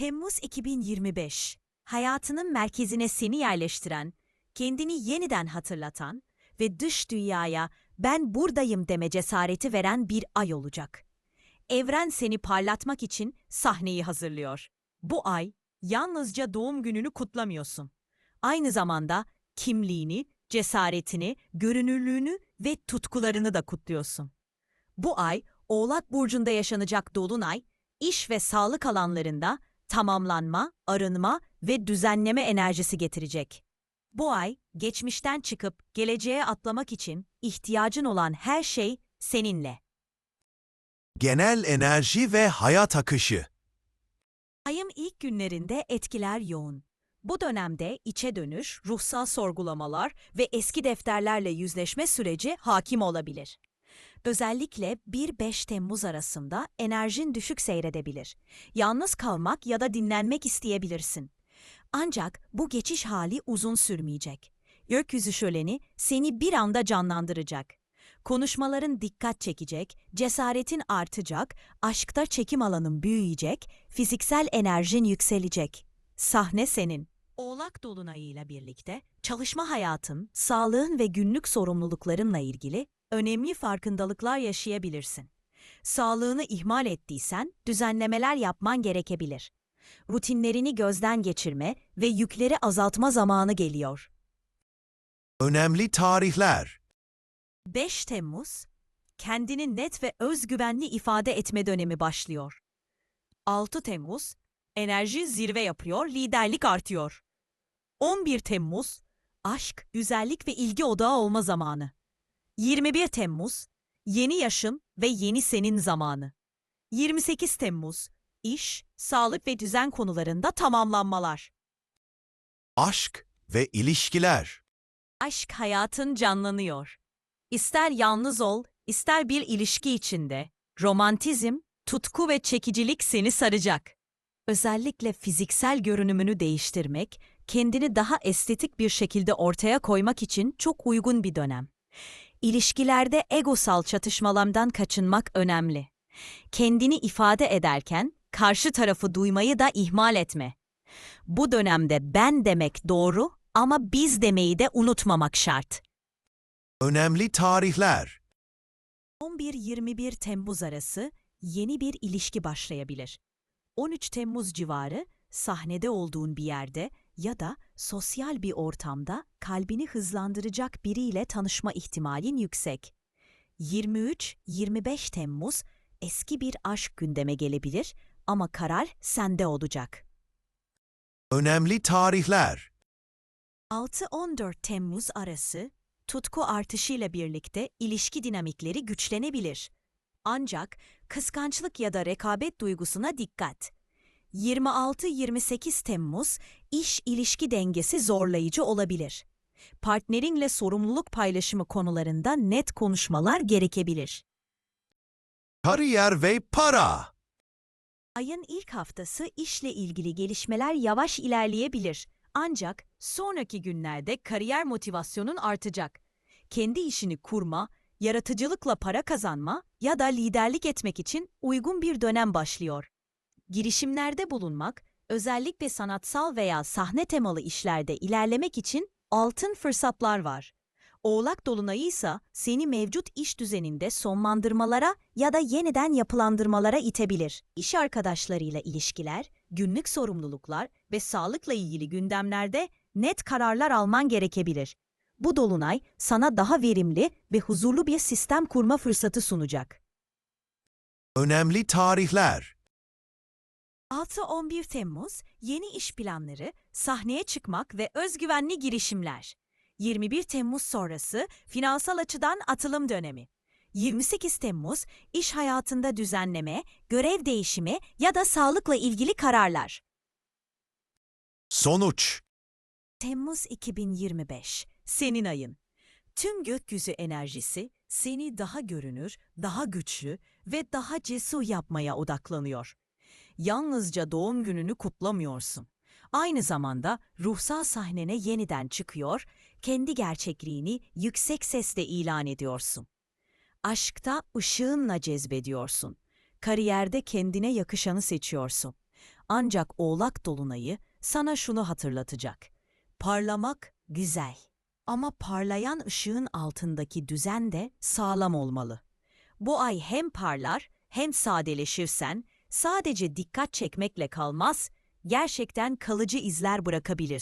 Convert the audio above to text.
Temmuz 2025. Hayatının merkezine seni yerleştiren, kendini yeniden hatırlatan ve dış dünyaya ben buradayım deme cesareti veren bir ay olacak. Evren seni parlatmak için sahneyi hazırlıyor. Bu ay yalnızca doğum gününü kutlamıyorsun. Aynı zamanda kimliğini, cesaretini, görünürlüğünü ve tutkularını da kutluyorsun. Bu ay Oğlak burcunda yaşanacak dolunay, iş ve sağlık alanlarında tamamlanma, arınma ve düzenleme enerjisi getirecek. Bu ay geçmişten çıkıp geleceğe atlamak için ihtiyacın olan her şey seninle. Genel enerji ve hayat akışı. Ayın ilk günlerinde etkiler yoğun. Bu dönemde içe dönüş, ruhsal sorgulamalar ve eski defterlerle yüzleşme süreci hakim olabilir. Özellikle 1-5 Temmuz arasında enerjin düşük seyredebilir. Yalnız kalmak ya da dinlenmek isteyebilirsin. Ancak bu geçiş hali uzun sürmeyecek. Gökyüzü şöleni seni bir anda canlandıracak. Konuşmaların dikkat çekecek, cesaretin artacak, aşkta çekim alanın büyüyecek, fiziksel enerjin yükselecek. Sahne senin. Oğlak dolunayıyla birlikte çalışma hayatın, sağlığın ve günlük sorumluluklarınla ilgili önemli farkındalıklar yaşayabilirsin. Sağlığını ihmal ettiysen düzenlemeler yapman gerekebilir. Rutinlerini gözden geçirme ve yükleri azaltma zamanı geliyor. Önemli tarihler. 5 Temmuz, kendini net ve özgüvenli ifade etme dönemi başlıyor. 6 Temmuz, enerji zirve yapıyor, liderlik artıyor. 11 Temmuz, aşk, güzellik ve ilgi odağı olma zamanı. 21 Temmuz, yeni yaşın ve yeni senin zamanı. 28 Temmuz, iş, sağlık ve düzen konularında tamamlanmalar. Aşk ve ilişkiler. Aşk hayatın canlanıyor. İster yalnız ol, ister bir ilişki içinde, romantizm, tutku ve çekicilik seni saracak. Özellikle fiziksel görünümünü değiştirmek, kendini daha estetik bir şekilde ortaya koymak için çok uygun bir dönem. İlişkilerde egosal çatışmalardan kaçınmak önemli. Kendini ifade ederken karşı tarafı duymayı da ihmal etme. Bu dönemde ben demek doğru ama biz demeyi de unutmamak şart. Önemli tarihler. 11-21 Temmuz arası yeni bir ilişki başlayabilir. 13 Temmuz civarı sahnede olduğun bir yerde ya da sosyal bir ortamda kalbini hızlandıracak biriyle tanışma ihtimalin yüksek. 23-25 Temmuz eski bir aşk gündeme gelebilir ama karar sende olacak. Önemli tarihler. 6-14 Temmuz arası tutku artışıyla birlikte ilişki dinamikleri güçlenebilir. Ancak kıskançlık ya da rekabet duygusuna dikkat. 26-28 Temmuz iş ilişki dengesi zorlayıcı olabilir. Partnerinle sorumluluk paylaşımı konularında net konuşmalar gerekebilir. Kariyer ve para. Ayın ilk haftası işle ilgili gelişmeler yavaş ilerleyebilir. Ancak sonraki günlerde kariyer motivasyonun artacak. Kendi işini kurma, yaratıcılıkla para kazanma ya da liderlik etmek için uygun bir dönem başlıyor. Girişimlerde bulunmak, özellikle sanatsal veya sahne temalı işlerde ilerlemek için altın fırsatlar var. Oğlak Dolunayı ise seni mevcut iş düzeninde sonlandırmalara ya da yeniden yapılandırmalara itebilir. İş arkadaşlarıyla ilişkiler, günlük sorumluluklar ve sağlıkla ilgili gündemlerde net kararlar alman gerekebilir. Bu dolunay sana daha verimli ve huzurlu bir sistem kurma fırsatı sunacak. Önemli tarihler. 6-11 Temmuz yeni iş planları, sahneye çıkmak ve özgüvenli girişimler. 21 Temmuz sonrası finansal açıdan atılım dönemi. 28 Temmuz iş hayatında düzenleme, görev değişimi ya da sağlıkla ilgili kararlar. Sonuç. Temmuz 2025 senin ayın. Tüm gökyüzü enerjisi seni daha görünür, daha güçlü ve daha cesur yapmaya odaklanıyor. Yalnızca doğum gününü kutlamıyorsun. Aynı zamanda ruhsal sahnene yeniden çıkıyor, kendi gerçekliğini yüksek sesle ilan ediyorsun. Aşkta ışığınla cezbediyorsun. Kariyerde kendine yakışanı seçiyorsun. Ancak Oğlak Dolunayı sana şunu hatırlatacak. Parlamak güzel ama parlayan ışığın altındaki düzen de sağlam olmalı. Bu ay hem parlar hem sadeleşirsen sadece dikkat çekmekle kalmaz, gerçekten kalıcı izler bırakabilirsin.